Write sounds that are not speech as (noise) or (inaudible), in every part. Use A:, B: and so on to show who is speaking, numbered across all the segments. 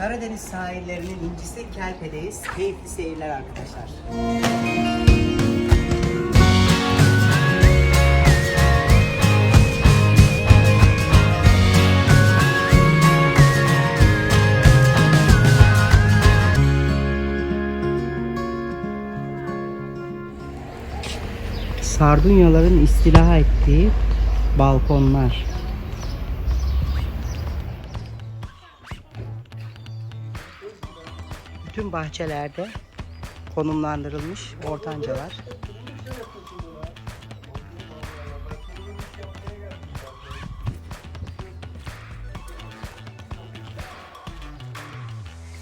A: Karadeniz sahillerinin incisi Kelpe'deyiz. Keyifli seyirler arkadaşlar. Sardunyaların istila ettiği balkonlar. Bahçelerde konumlandırılmış ortancalar.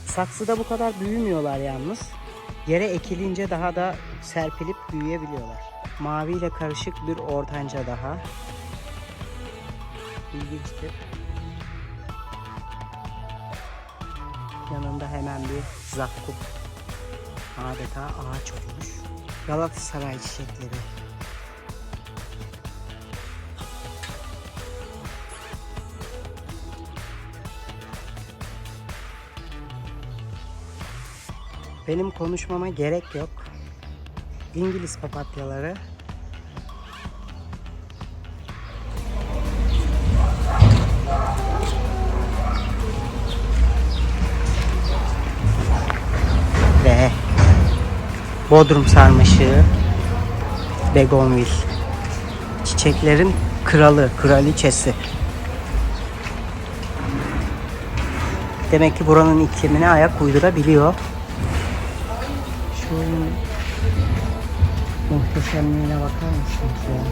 A: Saksıda bu kadar büyümüyorlar yalnız. Yere ekilince daha da serpilip büyüyebiliyorlar. Maviyle karışık bir ortanca daha. İlginçtir. Yanında hemen bir zakkum. Adeta ağaç olmuş. Galatasaray çiçekleri. Benim konuşmama gerek yok. İngiliz papatyaları Bodrum sarmaşığı Begonvil. Çiçeklerin kralı, kraliçesi. Demek ki buranın iklimine ayak uydurabiliyor. Şunun muhteşemliğine bakar mısınız ya?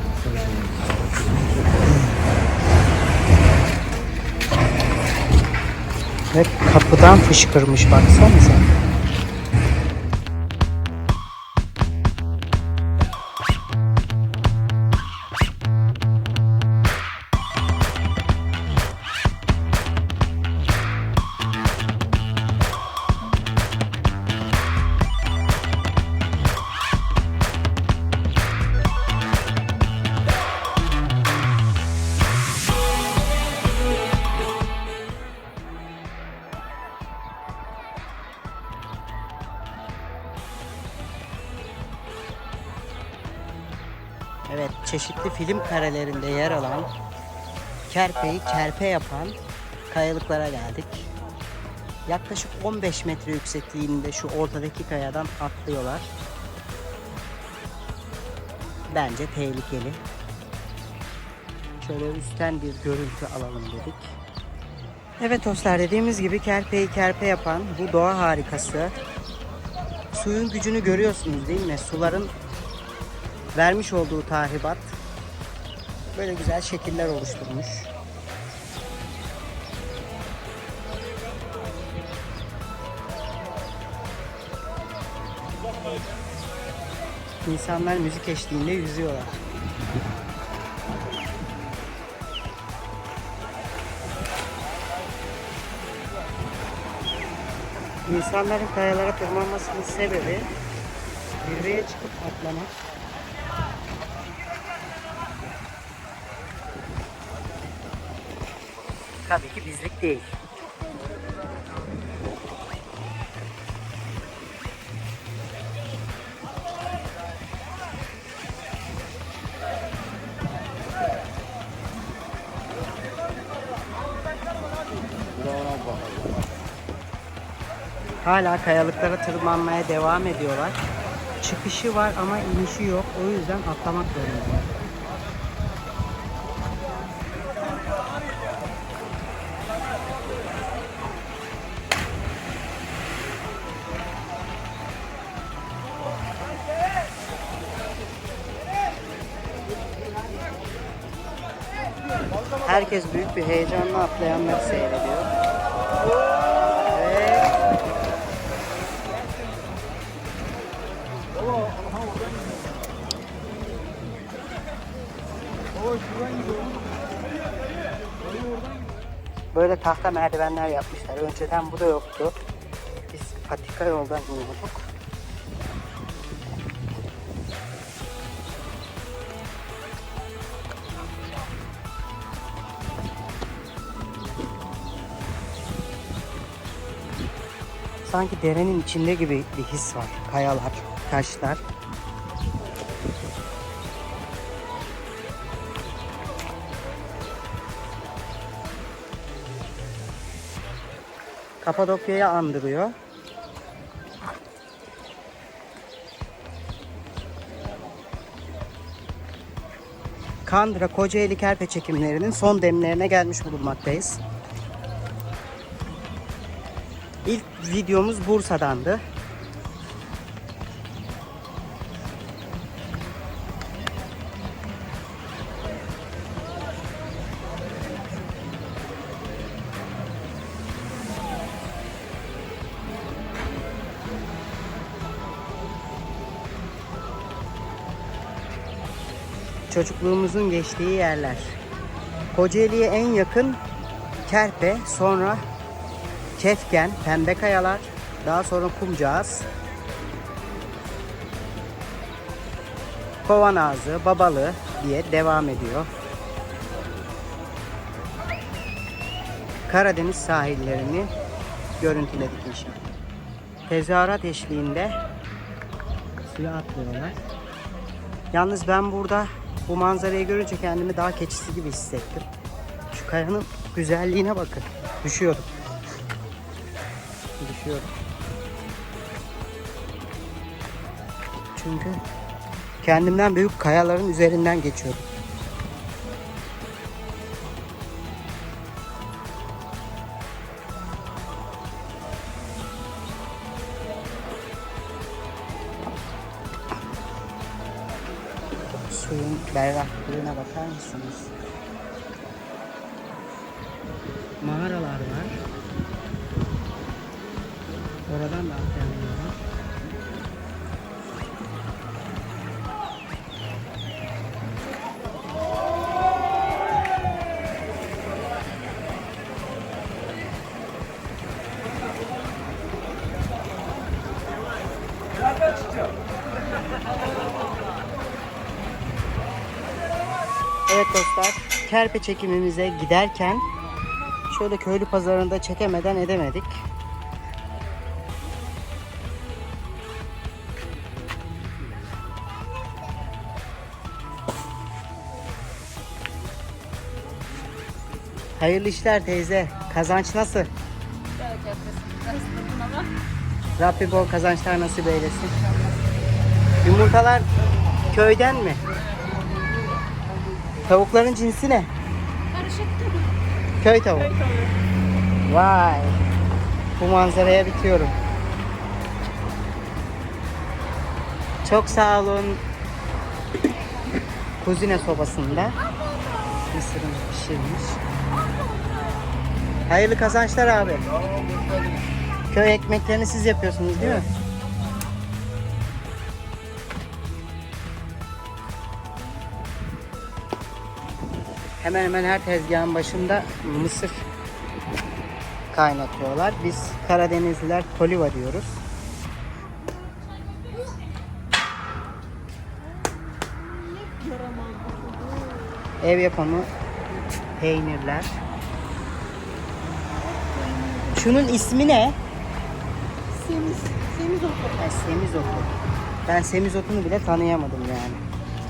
A: Ve kapıdan fışkırmış baksanıza. Evet, çeşitli film karelerinde yer alan kerpeyi kerpe yapan kayalıklara geldik. Yaklaşık 15 metre yüksekliğinde şu ortadaki kayadan atlıyorlar. Bence tehlikeli. Şöyle üstten bir görüntü alalım dedik. Evet dostlar dediğimiz gibi kerpeyi kerpe yapan bu doğa harikası. Suyun gücünü görüyorsunuz değil mi? Suların vermiş olduğu tahribat böyle güzel şekiller oluşturmuş. İnsanlar müzik eşliğinde yüzüyorlar. İnsanların kayalara tırmanmasının sebebi zirveye çıkıp atlamak. Tabii ki bizlik değil. Hala kayalıklara tırmanmaya devam ediyorlar. Çıkışı var ama inişi yok. O yüzden atlamak zorundalar. Herkes büyük bir heyecanla atlayanları seyrediyor. Böyle tahta merdivenler yapmışlar. Önceden bu da yoktu. Biz patika yoldan iniyorduk. Sanki derenin içinde gibi bir his var. Kayalar, taşlar. Kapadokya'yı andırıyor. Kandıra Kocaeli Kerpe çekimlerinin son demlerine gelmiş bulunmaktayız. İlk videomuz Bursa'dandı. Çocukluğumuzun geçtiği yerler. Kocaeli'ye en yakın Kerpe, sonra Kefken, Pembe Kayalar, daha sonra Kumcağız, Kovan Ağzı, Babalı diye devam ediyor. Karadeniz sahillerini görüntüledik inşallah. Tezahürat eşliğinde suya atlıyorlar. Yalnız ben burada bu manzarayı görünce kendimi dağ keçisi gibi hissettim. Şu kayanın güzelliğine bakın. Düşüyorum. Düşüyorum. Çünkü kendimden büyük kayaların üzerinden geçiyorum. Suyun berraklığına bakar mısınız? Oradan da atlayamıyorlar. Evet dostlar, Kerpe çekimimize giderken şöyle köylü pazarında çekemeden edemedik. Hayırlı işler teyze. Kazanç nasıl? Rabbim bol kazançlar nasip eylesin. Yumurtalar köyden mi? Tavukların cinsi ne?
B: Karışık
A: Köy tavuğu. Vay. Bu manzaraya bitiyorum. Çok sağ olun. Kuzine sobasında mısırımız pişirmiş. Hayırlı kazançlar abi. Köy ekmeklerini siz yapıyorsunuz değil mi? Hemen hemen her tezgahın başında mısır kaynatıyorlar. Biz Karadenizliler koliva diyoruz. Ev yapımı peynirler. Şunun ismi ne?
B: Semiz, semizotu.
A: Ha, semizotu. Ben semizotunu bile tanıyamadım yani.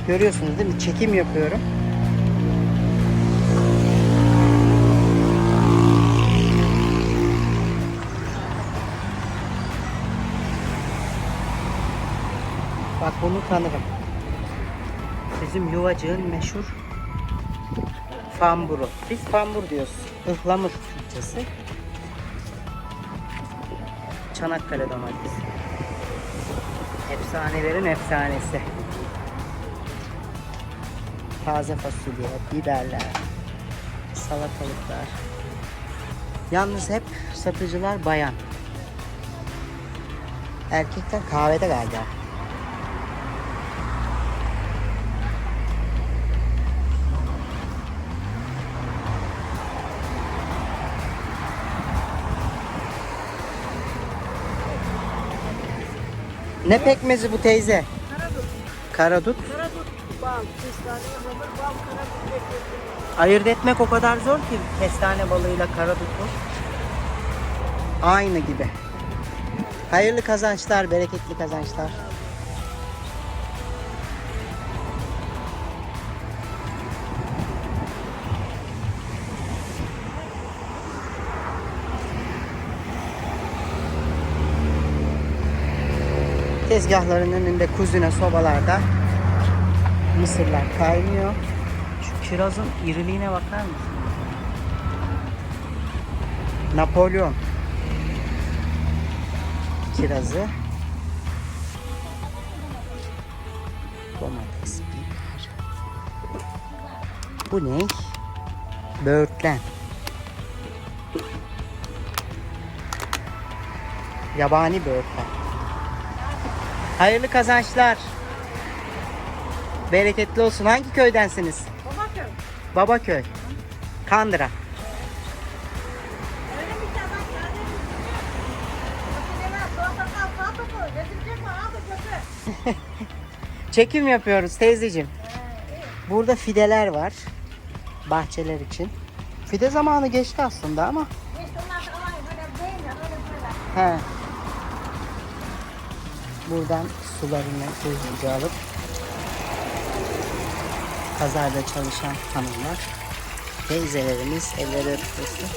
A: Görüyorsunuz değil mi? Çekim yapıyorum. Bak bunu tanırım. Bizim yuvacığın meşhur famburu. Biz fambur diyoruz. Ihlamur Türkçesi. Çanakkale domatesi. Efsanelerin efsanesi. Taze fasulye, biberler, salatalıklar. Yalnız hep satıcılar bayan. Erkekler kahvede galiba. Ne pekmezi bu teyze?
B: Karadut.
A: Karadut.
B: Karadut bal. Kestane hamur bal karadut bekledim.
A: Ayırt etmek o kadar zor ki kestane balığıyla karadutu. Aynı gibi. Hayırlı kazançlar, bereketli kazançlar. Tezgahların önünde kuzine sobalarda mısırlar kaynıyor. Şu kirazın iriliğine bakar mısın? Napolyon kirazı domates, biber. Bu ne? Böğürtlen. Yabani böğürtlen. Hayırlı kazançlar. Bereketli olsun. Hangi köydensiniz?
B: Babacığım.
A: Babaköy. Kandıra. (laughs) Çekim yapıyoruz teyzeciğim. Burada fideler var. Bahçeler için. Fide zamanı geçti aslında ama.
B: İşte onlar da.
A: He. Buradan sularını hızlıca alıp pazarda çalışan hanımlar, teyzelerimiz elleri öpüyorsun.